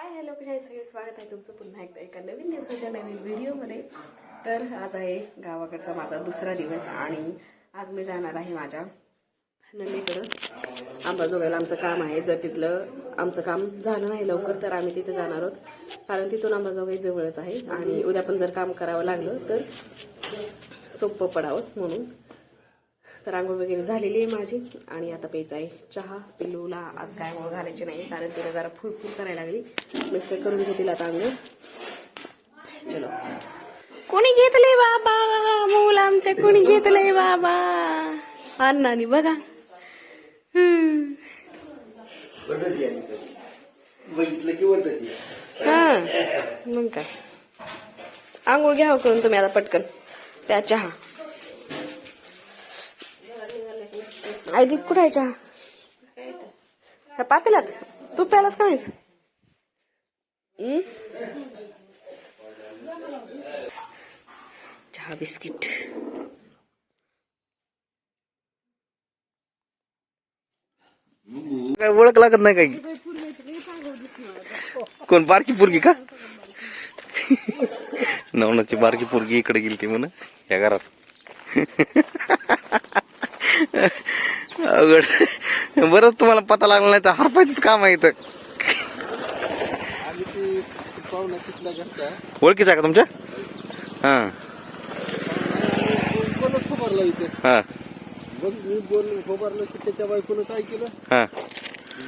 Hi hello कशा सगळे स्वागत आहे तुमचं पुन्हा एकदा एका नवीन दिवसाच्या नवीन व्हिडिओमध्ये. तर आज आहे गावाकडचा माझा दुसरा दिवस आणि आज मी जाणार आहे माझ्या नंदीकडं. आंबाजोगायला आमचं काम आहे. जर तिथलं आमचं काम झालं नाही लवकर तर आम्ही तिथे जाणार आहोत. कारण तिथून अंबाजोगाई जवळच आहे आणि उद्या पण जर काम करावं लागलं तर सोपं पडावं म्हणून. तर आंघोळ वगैरे झालेली आहे माझी. आणि आता प्यायचा आहे चहा. पिल्लूला आज काय आंघोळ घालायची नाही कारण तिला जरा फुरफुर करायला लागली. मिस्टर करून घेतील आता आंघोळ. चलो. कोणी घेतलंय बाबा? मूल आमच्या कोणी घेतलंय बाबा? अण्णानी बघा. हा. मग काय? आंघोळ घ्यावं करून तुम्ही आता पटकन. प्या चहा. आई दीद कुठे आहे चहा? ह्या पातेल्यात? तू प्यालास का नाहीस? चहा बिस्किट. काय ओळख लागत नाही काही? कोण बारकी पोरगी का? नवनाची बारकी पोरगी इकडे गेली ती म्हण या घरात. अवघड. बरंच तुम्हाला पता लागला नाही तर हरपायचंच काम आहे इथं. ओळखीचा आहे का तुमच्या? हा. कोणच इथे हा. मग मी बोल खबरलं की त्याच्या बायकोनं काय केलं हा.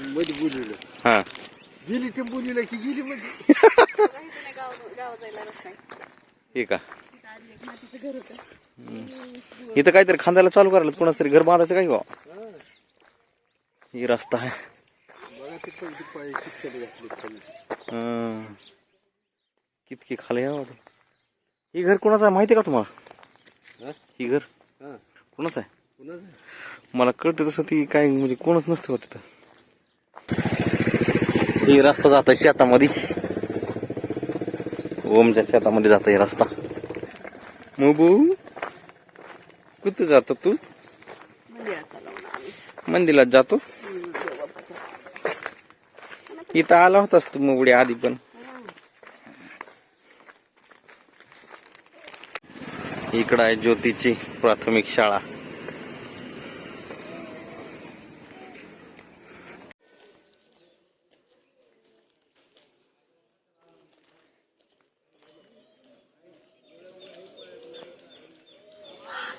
मध्ये बोलवलं हा. गेली ते बोलवलं की गेली मध्ये हे का? इथं काहीतरी खांद्याला चालू करायला कोणाच तरी घर बांधायचं काय गो ही रस्ता आहे. हं. कितकी खाली आहे वाटतं. ही घर कोणाचं आहे माहिती आहे का तुम्हाला? हा? ही घर? हा. कोणाचं आहे? मला कळतं तसं ती काय म्हणजे कोणच नसतं वाटतं ही रस्ता जात शेतामध्ये. ओमच्या शेतामध्ये जात ही रस्ता. मुबू कुठं जातो तू? मंदिरात जातो? इथं आला होतास तू मुबडी आधी पण. इकडं आहे ज्योतीची प्राथमिक शाळा.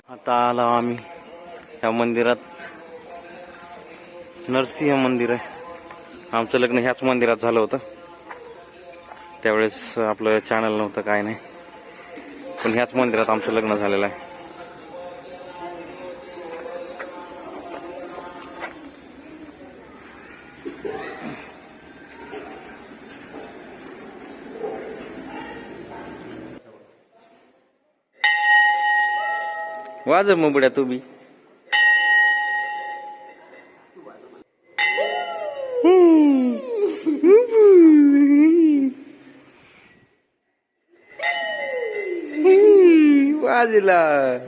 आता आलो आम्ही या मंदिरात. नरसिंह मंदिर आहे. आमचं लग्न ह्याच मंदिरात झालं होतं. त्यावेळेस आपलं चॅनल नव्हतं काय नाही. पण ह्याच मंदिरात आमचं लग्न झालेलं आहे. वाज मुबड्या तू बी. de la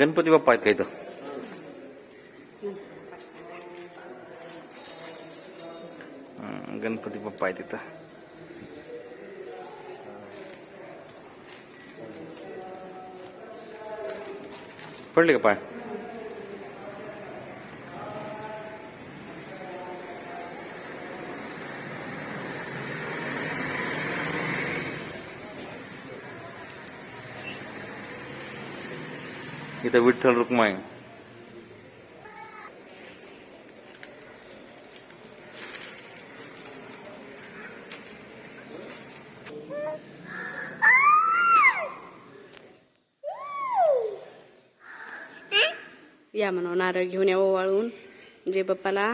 गणपती बाप्पा आहेत का इथं हं, गणपती बाप्पा आहेत तिथं पडले का पाय इथं विठ्ठल रुक्माई. या म्हणून नारळ घेऊन या ओवाळून. जे बाप्पाला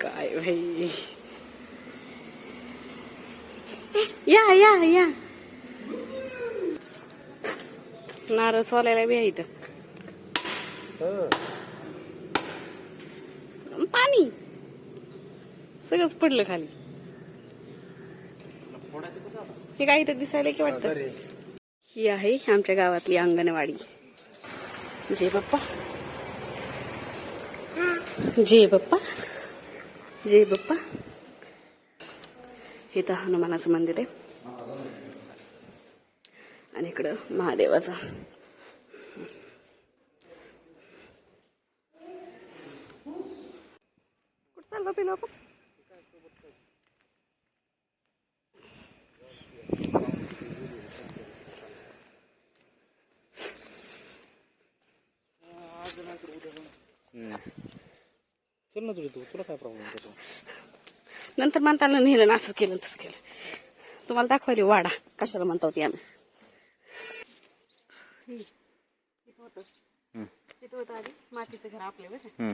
काय भाई या या या. नारळ सोलायला बी इथं. पाणी. सगळंच पडलं खाली. हे काय इथं दिसायला की वाटतं? ही आहे आमच्या गावातली अंगणवाडी. जय बाप्पा. जय बाप्पा. जय बाप्पा. हे तर हनुमानाचं मंदिर आहे. आणि इकडं महादेवाचं. कुठं चाललो पिलो आपण? चल ना तुझी तू. तुला काय प्रॉब्लेम त्याचा नंतर म्हणताना नेलं ना असं केलं तसं केलं. तुम्हाला दाखवायला वाडा. कशाला म्हणता होती आम्ही? तिथं होतं आधी. मातीचं घर आपल्या बरं.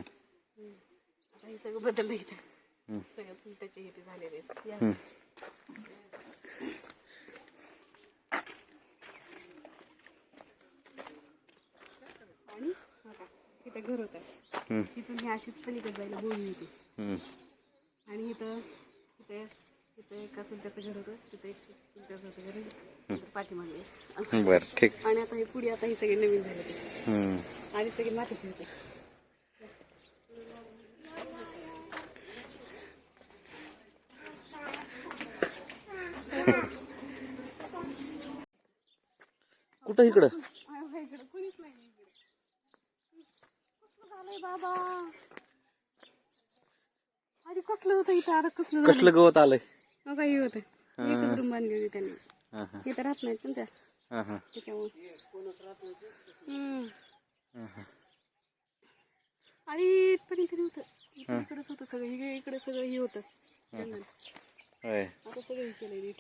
आता हे सगळं बदललं इथं. सगळं चुलट्याचे हे झालेले आहेत. आणि इथं घर होतं. तिथून ही अशीच पलीकडे जायला बोलली होती. आणि इथं इथे इथे एका चुलत्याचं घर होतं. तिथे एक चुलत्याचं होतं घर इथं पाठीमागे असं. बर ठीक. आणि आता हे पुढे आता हे सगळे नवीन झाले ते हम्म. आधी सगळे मातीचे होते. कुठं इकडं? बाबा? कसलं होतं इथं? आता कसलं कसलं गवत आलंय? काही होतं. एकच रूम बांधली होती त्यांनी. हा, हा, इथं राहत नाहीत ना त्या. हा, हा. त्याच्यामुळे. हम्म. हा, हा. आणि इथपर्यंत इथं इकडंच होतं सगळं. इकडे इकडे सगळं हे होतं. जंगल. होय. आता सगळं हे केलंय नीट.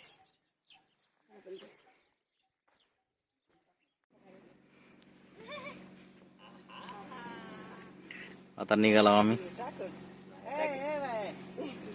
आता निघाला आम्ही.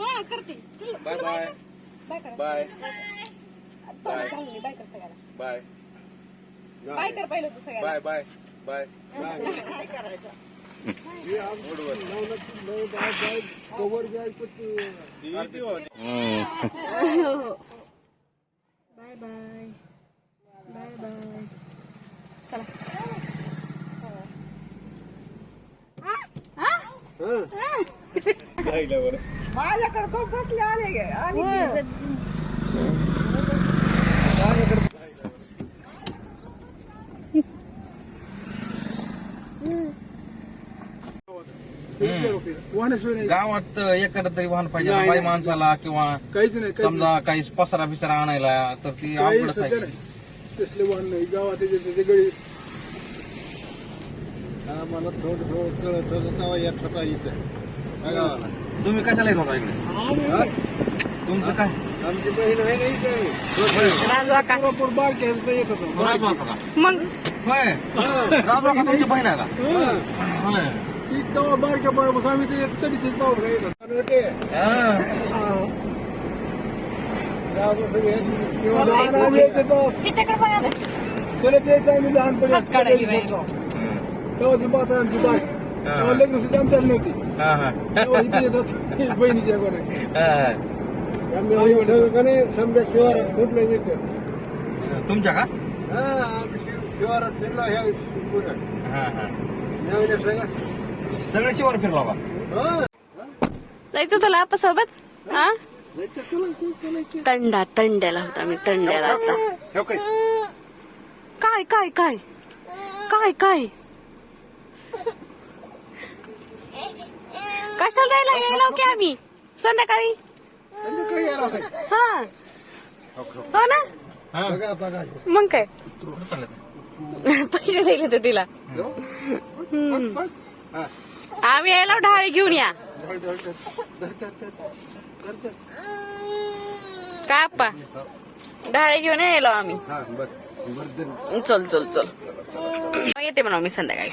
हा करते. बाय बाय बाय बाय कर सगळ्याला बाय बाय कर पहिलं तू सगळ्याला बाय बाय बाय कवर हम्म. बाय बाय बाय बाय चला. माझ्याकडे खूप बसले आले गे? आणि वाहनेश्वर गावात एखादं तरी वाहन पाहिजे. आता बाई माणसाला किंवा काहीच नाही समजा काही पसारा बिसारा आणायला तर ती सध्या आहे. नाही. तसले वाहन नाही. गावात त्याचे गडी. मला थोडं थोडं कळत होतं तेव्हा या तुम्ही कशाला येत होता इकडे? तुमचं काय? आमची बहीण आहे. नाही मग? होय. का तुमची बहीण आहे का? होय. ती तेव्हा बारक्या पडापासून आम्ही ते आणि ते हा. तिच्याकडे बघा ना. आम्ही लहानपणी. तेव्हा ती आमची बारकी. तेव्हा लग्न सुद्धा आमच्याला नव्हती. हा, हा. तेव्हा इथे येतात बहिणीच्या कोणी हा. आम्ही आई समजा शिवारात तुमच्या का? हा आम्ही शिव- शिवारात फिरलो ह्या. हा, हा. सगळं. शिवर फिरला का हा जायचं तुला आपा सोबत हा? जायचं चलायचं चलायचं. तंडा तंड्याला होता मी तंड्याला ठेव काय काय काय काय? काय काय? कशाला जायला यायला की आम्ही? संध्याकाळी? संध्याकाळी यायला काय हा. हो ना? बघा बघा. मग काय? पैसे दिले तर तिला. जाऊ. बघ, बघ. हा. आम्ही यायला ढाळे घेऊन या. धर, धर, धर. धर, धर, धर. धर, धर. काय आप्पा? ढाळे घेऊन यायलो आम्ही. हा बर बर धर. चल चल चल. मग येते म्हणा मी संध्याकाळी.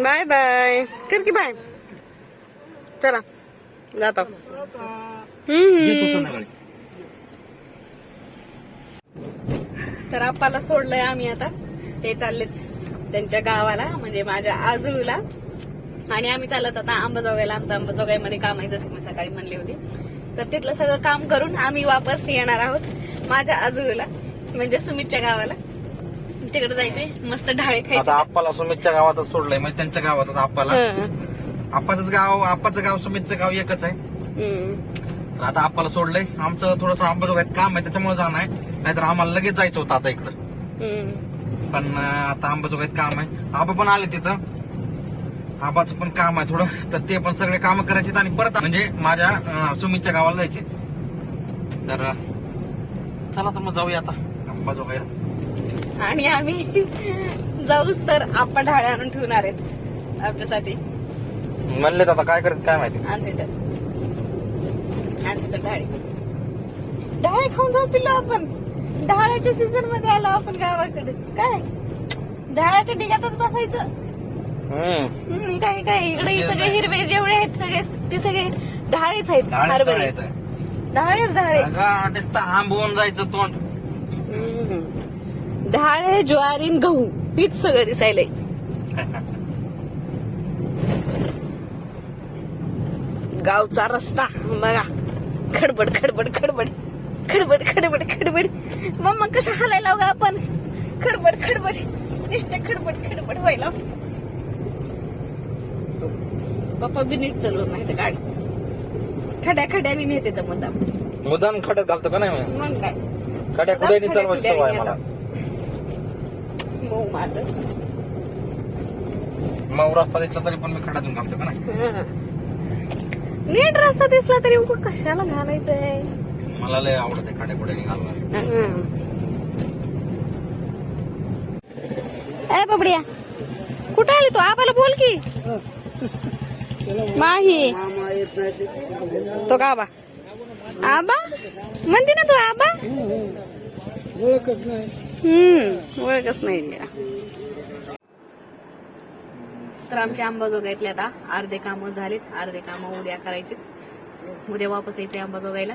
Bye bye. कर की बाय. चला जातो. तर आप्पाला सोडलंय आम्ही आता. ते चाललेत त्यांच्या गावाला म्हणजे माझ्या आजूला. आणि आम्ही चालत आता अंबाजोगाईला आमचं अंबाजोगाईमध्ये काम आहे जसं मी सकाळी म्हणली होती. तर तिथलं सगळं काम करून आम्ही वापस येणार आहोत माझ्या आजूला म्हणजे सुमितच्या गावाला. तिकडे जायचंय. मस्त ढाळे आता खायचे आप्पाला सुमितच्या गावातच सोडलंय म्हणजे त्यांच्या गावातच आप्पाला. आप्पाचं गाव आप्पाचं गाव सुमितचं गाव एकच आहे. हं. आता आप्पाला सोडलंय. आमचं थोडस अंबाजोगाईत काम आहे त्याच्यामुळे जाणं आहे. नाहीतर आम्हाला लगेच जायचं होतं आता इकडं. हं. पण आता अंबाजोगाईत काम आहे. आबा पण आले तिथं. आबाचं पण काम आहे थोडं. तर ते पण सगळे काम करायचे आणि परत म्हणजे माझ्या सुमितच्या गावाला जायचे. तर चला तर मग जाऊया आता. अंबाजोगाईला आणि आम्ही जाऊच तर आपण ढाळे आणून ठेवणार आहेत आमच्यासाठी. म्हणले आता काय करत काय माहिती. आणते तर. आणते तर ढाळे. ढाळे खाऊन जाऊ पिल्लो आपण. ढाळ्याच्या सीझनमध्ये आलो आपण गावाकडे. काय? ढाळ्याच्या डिग्यातच बसायचं. हम्म. हम्म, काय काय? इकडे सगळे हिरवे जेवढे आहेत सगळे ते सगळे ढाळेच आहेत हरभरे. ढाळेच ढाळे. नुसतं आंबवून जायचं तोंड. ढाळे ज्वारी न गहू हीच सगळं दिसायलंय गावचा रस्ता बघा. खडबड खडबड खडबड. खडबड खडबड खडबड. मम्मा कशा हालायला लावगा आपण? खडबड खडबड. निष्ठ खडबड खडबड व्हायला. पप्पा बी नीट चालवत नाही तर गाडी. खड्या खड्याने नेते तर मुद्दाम. मुदान खड्यात घालतो का नाही मग? काय? खड्या खुड्यानी चालवायची सवय आहे मला. मऊ माझं. मग रस्ता दिसला तरी पण मी खड्यातून घालतो का नाही? हं. नीट रस्ता दिसला तरी उगा कशाला घालायचंय? मला लय आवडते खुड्यानी घालणं. हं. ए बबड्या कुठे आली तू? आबाला बोल की. माही. मामा येत नाही ते. तो का आबा? आबा म्हणते ना तू आबा? ओळखच नाही. हम्म ओळखच नाही तर आमचे अंबाजोगाईतले आता. अर्धे कामं झालेत. अर्धे कामं उद्या करायचे उद्या वापस यायचे अंबाजोगाईला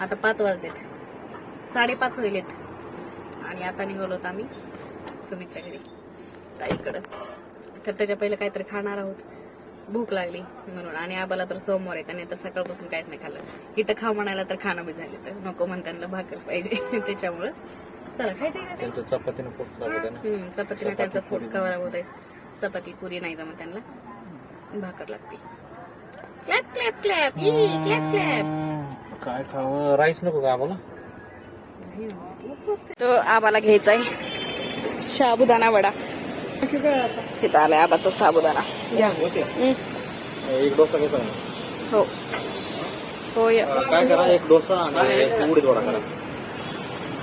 आता पाच वाजलेत. साडेपाच होईलेत. आणि आता निघालोत आम्ही सुमितच्या घरी. ताईकडं तर त्याच्या पहिले काहीतरी खाणार आहोत. भूक लागली म्हणून. आणि आबाला तर सोमवार आहे नाही तर सकाळपासून काहीच नाही खाल्लं. इथं खा म्हणायला तर खाणं बी झाले तर नको म्हणताना भाकर पाहिजे. त्याच्यामुळं. चला खायचं का त्यांचं चपातीनं पोट खराब होतं ना. हम्म, चपातीने त्यांचं पोट कवर होत आहे. चपाती पुरी नाही जमत त्यांना. भाकर लागते. Clap clap clap. E, clap clap. काय खावं? राईस नको का आम्हाला? तो आबाला घ्यायचा आहे. साबुदाणा वडा. इथं आलाय आबाचा साबुदाणा. घ्या. एक डोसा कसा हो. हो या. काय करा? एक डोसा आणि एक उडीद वडा करा.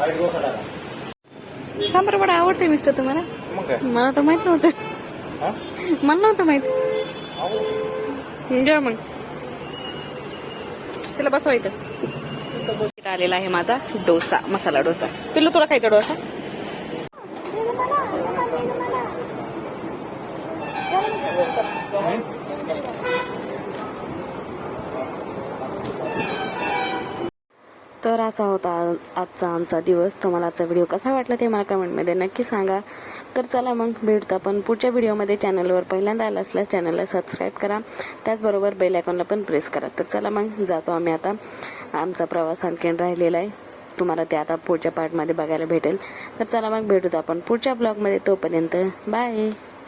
डोसा टाका. सांबर वडा आवडते मिस्टर तुम्हाला? मग काय? मला तर माहीत नव्हतं. हा? मला नव्हतं माहीत. घ्या मग. तिला बसवा इथं. इथं आलेला आहे माझा डोसा मसाला डोसा. पिल्लू तुला खायचा डोसा? तर असा होता आजचा आमचा दिवस. तुम्हाला आजचा व्हिडिओ कसा वाटला ते मला कमेंटमध्ये नक्की सांगा. तर चला मग भेटतो आपण पुढच्या व्हिडिओमध्ये चॅनलवर पहिल्यांदा आला असल्यास चॅनलला सबस्क्राईब करा. त्याचबरोबर बेल आयकॉनला पण प्रेस करा. तर चला मग जातो आम्ही आता. आमचा प्रवास आणखीन राहिलेला आहे. तुम्हाला ते आता पुढच्या पार्टमध्ये बघायला भेटेल. तर चला मग भेटूत आपण पुढच्या ब्लॉगमध्ये तोपर्यंत बाय